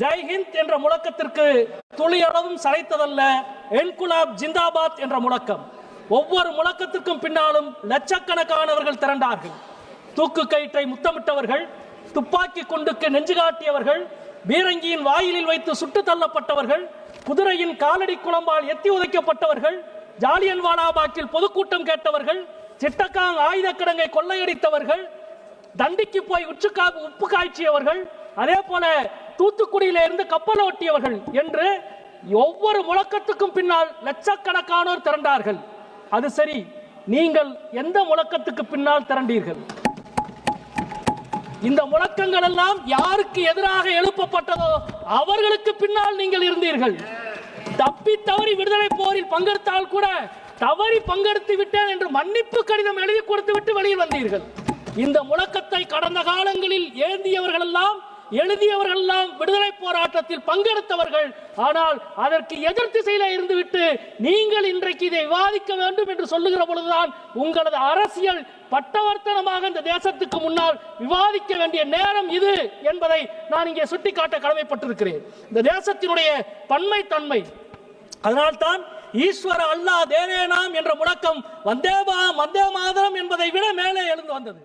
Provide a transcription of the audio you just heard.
ஜெய்ஹிந்த் என்ற முழக்கத்திற்கு துளியளவும் சளைத்ததல்ல என்குலாப் ஜிந்தாபாத் என்ற முழக்கம். ஒவ்வொரு முழக்கத்திற்கும் பின்னாலும் லட்சக்கணக்கானவர்கள் திரண்டார்கள். தூக்கு கயிற்றை முத்தமிட்டவர்கள் துப்பாக்கி குண்டுக்கு நெஞ்சு காட்டியவர்கள் பீரங்கியின் வாயிலில் வைத்து சுட்டு தள்ளப்பட்டவர்கள் குதிரையின் காலடி குளம்பால் எத்தி உதைக்கப்பட்டவர்கள் ஜாலியன் வாலாபாக்கில் பொதுக்கூட்டம் கேட்டவர்கள் சிட்டக்காங் ஆயுத கிடங்கை கொள்ளையடித்தவர்கள் தண்டிக்கு போய் உச்சுக்கா உப்பு காய்ச்சியவர்கள் அதே போல தூத்துக்குடியில இருந்து கப்பல் ஓட்டியவர்கள் என்று ஒவ்வொரு முழக்கத்துக்கும் பின்னால் லட்சக்கணக்கானோர் திரண்டார்கள். அது சரி நீங்கள் எந்த முழக்கத்துக்கு பின்னால் திரண்டீர்கள்? இந்த முழக்கங்கள் எல்லாம் யாருக்கு எதிராக எழுப்பப்பட்டதோ அவர்களுக்கு பின்னால் நீங்கள் இருந்தீர்கள். தப்பி தவறி விடுதலை போரில் பங்கெடுத்தால் கூட தவறி பங்கெடுத்து விட்டேன் என்று மன்னிப்பு கடிதம் எழுதி கொடுத்து விட்டு வெளியில் வந்தீர்கள். இந்த முழக்கத்தை கடந்த காலங்களில் ஏந்தியவர்கள் எல்லாம் எழுதியவர்கள் எல்லாம் விடுதலை போராட்டத்தில் பங்கெடுத்தவர்கள். ஆனால் அதற்கு எதிர் திசையில இருந்துவிட்டு நீங்கள் இன்றைக்கு இதை விவாதிக்க வேண்டும் என்று சொல்லுகிற பொழுதுதான் உங்களது அரசியல் பட்டவர்த்தனமாக இந்த தேசத்துக்கு முன்னால் விவாதிக்க வேண்டிய நேரம் இது என்பதை நான் இங்கே சுட்டிக்காட்ட கடமைப்பட்டிருக்கிறேன். இந்த தேசத்தினுடைய பன்மை தன்மை அதனால்தான் ஈஸ்வர அல்லாஹ் தேரேனாம் என்ற முழக்கம் வந்தே வந்தே மாதரம் என்பதை விட மேலே எழுந்து வந்தது.